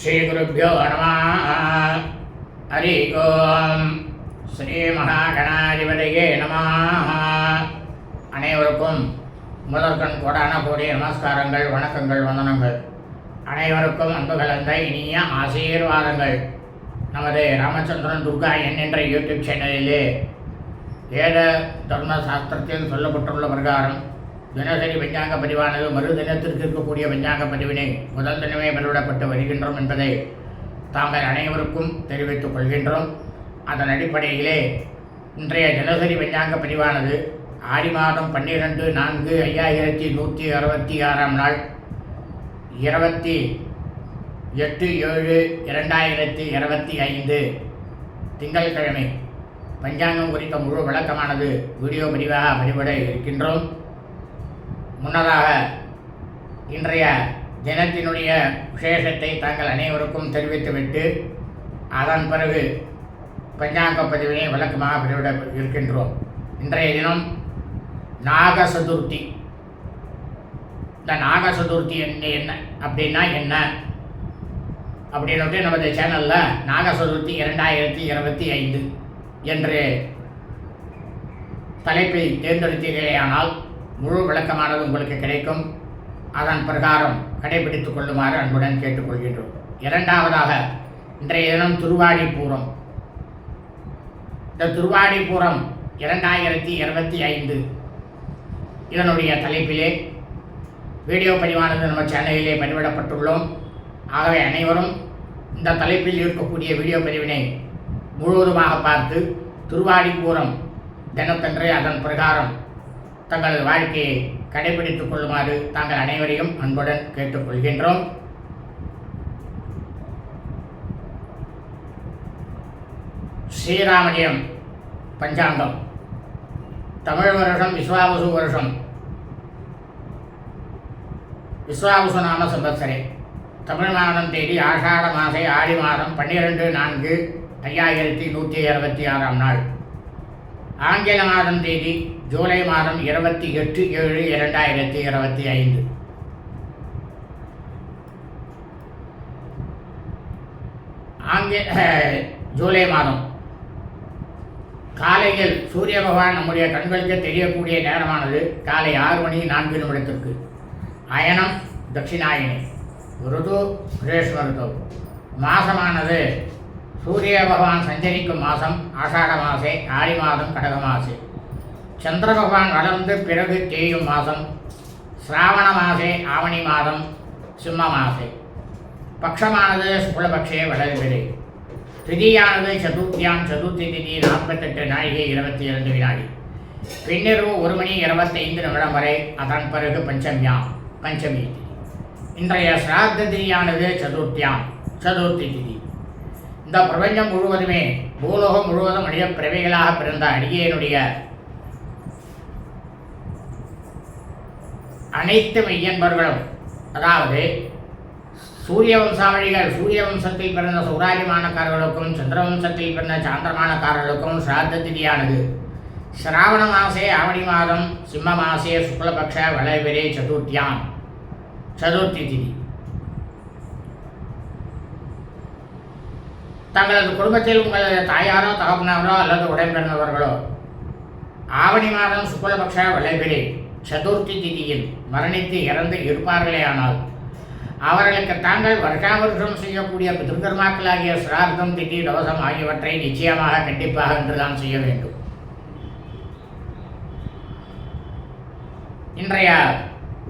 ஸ்ரீகுருப்போ நம ஹரி ஓம் ஸ்ரீ மகாகணாதிபதியே நம அனைவருக்கும் முதற்கண் கோடான கோடி நமஸ்காரங்கள் வணக்கங்கள் வந்தனங்கள். அனைவருக்கும் அன்பு கலந்த இனிய ஆசீர்வாதங்கள். நமது ராமச்சந்திரன் துர்கா என் யூடியூப் சேனலிலே வேத தர்ம சாஸ்திரத்தில் சொல்லப்பட்டுள்ள பிரகாரம் தினசரி பஞ்சாங்க பதிவானது மறு தினத்திற்கு இருக்கக்கூடிய பஞ்சாங்க பதிவினை முதல் தினமே வெளியிடப்பட்டு வருகின்றோம் என்பதை தாங்கள் அனைவருக்கும் தெரிவித்துக் கொள்கின்றோம். அதன் அடிப்படையிலே இன்றைய தினசரி பஞ்சாங்க பதிவானது ஆடி மாதம் பன்னிரெண்டு நான்கு ஐயாயிரத்தி நூற்றி அறுபத்தி ஆறாம் நாள் இருபத்தி எட்டு ஏழு இரண்டாயிரத்தி இருபத்தி ஐந்து திங்கட்கிழமை பஞ்சாங்கம் குறித்த முழு விளக்கமானது வீடியோ பதிவாக பதிவிட இருக்கின்றோம். முன்னதாக இன்றைய தினத்தினுடைய விசேஷத்தை தாங்கள் அனைவருக்கும் தெரிவித்துவிட்டு அதன் பிறகு பஞ்சாங்க பதிவினை விளக்கமாக பதிவிட இருக்கின்றோம். இன்றைய தினம் நாக சதுர்த்தி இந்த நாக சதுர்த்தி என்ன என்ன அப்படின்னா என்ன? அப்படின்னுட்டு நமது சேனலில் நாக சதுர்த்தி இரண்டாயிரத்தி இருபத்தி ஐந்து என்று தலைப்பை தேர்ந்தெடுத்தீர்களேயானால் முழு விளக்கமானது உங்களுக்கு கிடைக்கும். அதன் பிரகாரம் கடைபிடித்துக் கொள்ளுமாறு அன்புடன் கேட்டுக்கொள்கின்றோம். இரண்டாவதாக இன்றைய தினம் திருவாடிப்பூரம். இந்த திருவாடிப்பூரம் இரண்டாயிரத்தி இருபத்தி ஐந்து இதனுடைய தலைப்பிலே வீடியோ பதிவானது நம்ம சேனலிலே பதிவிடப்பட்டுள்ளோம். ஆகவே அனைவரும் இந்த தலைப்பில் இருக்கக்கூடிய வீடியோ பதிவினை முழுவதுமாக பார்த்து திருவாடிப்பூரம் தினத்தன்றே அதன் பிரகாரம் தங்களது வாழ்க்கையை கடைபிடித்துக் கொள்ளுமாறு தாங்கள் அனைவரையும் அன்புடன் கேட்டுக்கொள்கின்றோம். ஸ்ரீராமணியம் பஞ்சாங்கம். தமிழ் வருஷம் விஸ்வாவசு வருஷம். விஸ்வாவசு நாம சம்பத்சரே. தமிழ் மாதம் தேதி ஆஷாட மாசை ஆடி மாதம் பன்னிரெண்டு நான்கு ஐயாயிரத்தி நூற்றி அறுபத்தி ஆறாம் நாள். ஆங்கில மாதம் தேதி ஜூலை மாதம் இருபத்தி எட்டு ஏழு இரண்டாயிரத்தி இருபத்தி ஐந்து. ஆங்கில ஜூலை மாதம். காலையில் சூரிய பகவான் நம்முடைய கண்களுக்கு தெரியக்கூடிய நேரமானது காலை ஆறு மணி நான்கு நிமிடத்திற்கு. அயனம் தட்சிணாயினி ருது கிரேஷ்ம ருது மாசமானது சூரிய பகவான் சஞ்சரிக்கும் மாதம் ஆஷாட மாசே ஆடி மாதம் கடக மாசே. சந்திர பகவான் வளர்ந்து பிறகு தேயும் மாதம் சிராவண மாசே ஆவணி மாதம் சிம்ம மாசே. பக்ஷமானது சுக்லபக்ஷே வளர்கிறது திதியானது சதுர்த்தியாம் சதுர்த்தி திதி நாற்பத்தெட்டு நாழிகை இருபத்தி இரண்டு வினாடி. பின்னிரவு ஒரு மணி இருபத்தைந்து நிமிடம் வரை அதன் பிறகு பஞ்சமியாம் பஞ்சமி இன்றைய சிராத்த திதியானது சதுர்த்தியாம் சதுர்த்தி திதி. இந்த பிரபஞ்சம் முழுவதுமே பூலோகம் முழுவதும் மனித பிறவைகளாக பிறந்த அடியேனுடைய அனைத்து மெய்யன்பர்களும் அதாவது சூரிய வம்சாவளிகள் சூரிய வம்சத்தில் பிறந்த சௌராஜமானக்காரர்களுக்கும் சந்திர வம்சத்தில் பிறந்த சாந்திரமானக்காரர்களுக்கும் சிராத்த திதியானது. சிராவண மாசே ஆவணி மாதம் சிம்ம மாசே சுக்லபக்ஷ வளைவிரே சதுர்த்தியாம். சதுர்த்தி திதி. தங்களது குடும்பத்தில் உங்களது தாயாரோ தகப்பனாரோ அல்லது உடன்பிறந்தவர்களோ ஆவணி மாதம் சுக்லபக்ஷ வளைவிரே சதுர்த்தி திதியில் மரணித்து இறந்து இருப்பார்களே ஆனால் அவர்களுக்கு தாங்கள் வருஷா வருஷம் செய்யக்கூடிய பிதிருக்கர்மாக்களாகிய சிரார்த்தம் திட்டி ரவசம் ஆகியவற்றை நிச்சயமாக கண்டிப்பாக என்றுதான் செய்ய வேண்டும். இன்றைய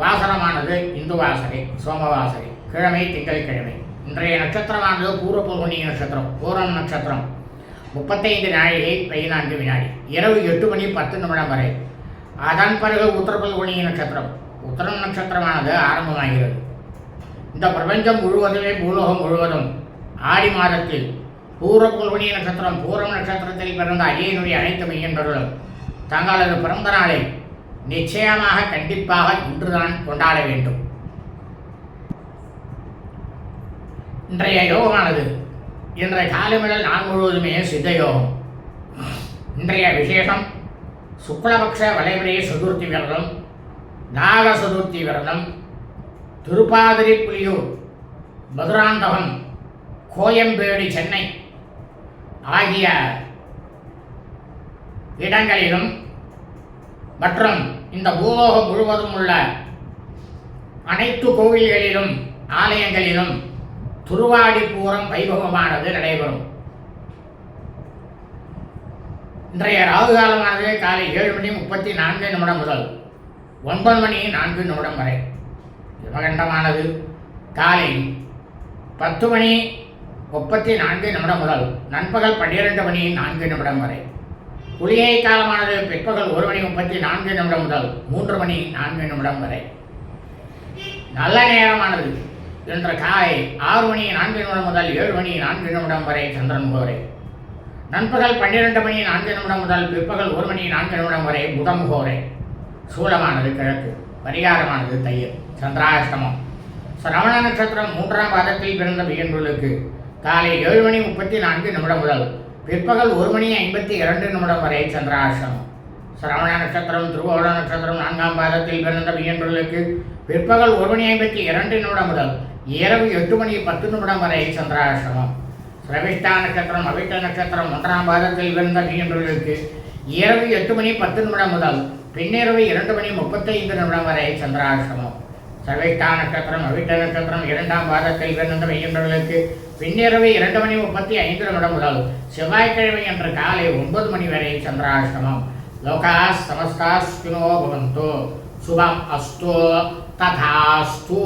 வாசனமானது இந்து வாசனை சோமவாசனை கிழமை திங்கட்கிழமை இன்றைய நட்சத்திரமானது பூர்வ பௌர்ணமி நட்சத்திரம் பூரம் நட்சத்திரம். முப்பத்தைந்து நாழிகை பதினான்கு வினாடி இரவு எட்டு மணி பத்து நிமிடம் வரை. அதன் பிறகு உத்தரபல்குனி நட்சத்திரம். உத்தரம் நட்சத்திரமானது ஆரம்பமாகிறது. இந்த பிரபஞ்சம் முழுவதுமே பூலோகம் முழுவதும் ஆடி மாதத்தில் பூர்வ நட்சத்திரம் பூரம் நட்சத்திரத்தில் பிறந்த அஜயனுடைய அனைத்து மையன்பர்களும் தங்களது பிறந்த நாளை நிச்சயமாக கண்டிப்பாக இன்றுதான் கொண்டாட வேண்டும். இன்றைய யோகமானது இன்றைய காலை முதல் முழுவதுமே சித்த யோகம். இன்றைய விசேஷம் சுக்லபக்ஷ வளைவரைய சதுர்த்தி விரதம் நாக சதுர்த்தி விரதம் திருப்பாதிரி புலியூர் மதுராந்தகம் கோயம்பேடு சென்னை ஆகிய இடங்களிலும் மற்றும் இந்த பூலோகம் முழுவதும் உள்ள அனைத்து கோவில்களிலும் ஆலயங்களிலும் துருவாடி பூரம் வைபவமானது நடைபெறும். இன்றைய ராகு காலமானது காலை ஏழு மணி முப்பத்தி நான்கு நிமிடம் முதல் ஒன்பது மணி நான்கு நிமிடம் வரை. யமகண்டமானது காலை பத்து மணி முப்பத்தி நான்கு நிமிடம் முதல் நண்பகல் பன்னிரண்டு மணி நான்கு நிமிடம் வரை. குளிகை காலமானது பிற்பகல் ஒரு மணி முப்பத்தி நான்கு நிமிடம் முதல் மூன்று மணி நான்கு நிமிடம் வரை. நல்ல நேரமானது இன்று காலை ஆறு மணி நான்கு நிமிடம் முதல் ஏழு மணி நான்கு நிமிடம் வரை சந்திரன் முகவரை நண்பகல் பன்னிரண்டு மணி நான்கு நிமிடம் முதல் பிற்பகல் ஒரு மணி நான்கு நிமிடம் வரை புதன் முகவரை சூலமானது கிழக்கு பரிகாரமானது தயிர் சந்திராஷ்டமம். சிரவண நட்சத்திரம் மூன்றாம் பாதத்தில் பிறந்த வியன்புகளுக்கு காலை ஏழு மணி முப்பத்தி நான்கு நிமிடம் முதல் பிற்பகல் ஒரு மணி ஐம்பத்தி இரண்டு நிமிடம் வரை சந்திராஷ்டமம். சிரவண நட்சத்திரம் திருவோண நட்சத்திரம் நான்காம் பாதத்தில் பிறந்த வியன்புகளுக்கு பிற்பகல் ஒரு மணி ஐம்பத்தி இரண்டு நிமிடம் முதல் இரவு எட்டு மணி பத்து நிமிடம் வரை சந்திராஷ்டமம். பிரவிஷ்டா நட்சத்திரம் அவிட்ட நட்சத்திரம் ஒன்றாம் பாதத்தில் விழுந்த மீனவர்களுக்கு இரவு எட்டு மணி பத்து நிமிடம் முதல் பின்னிரவு இரண்டு மணி முப்பத்தைந்து நிமிடம் வரை சந்திராசிரமம். சர்வைஷ்டா நட்சத்திரம் அவிட்ட நட்சத்திரம் இரண்டாம் பாதத்தில் விழுந்த மையன்றவர்களுக்கு பின்னிரவு இரண்டு மணி முப்பத்தி ஐந்து நிமிடம் முதல் செவ்வாய்க்கிழமை அன்று காலை ஒன்பது மணி வரை சந்திராசிரமம். லோகா சமஸ்தா சுகினோ பவந்தோ. சுபம் அஸ்தோ ததாஸ்தோ.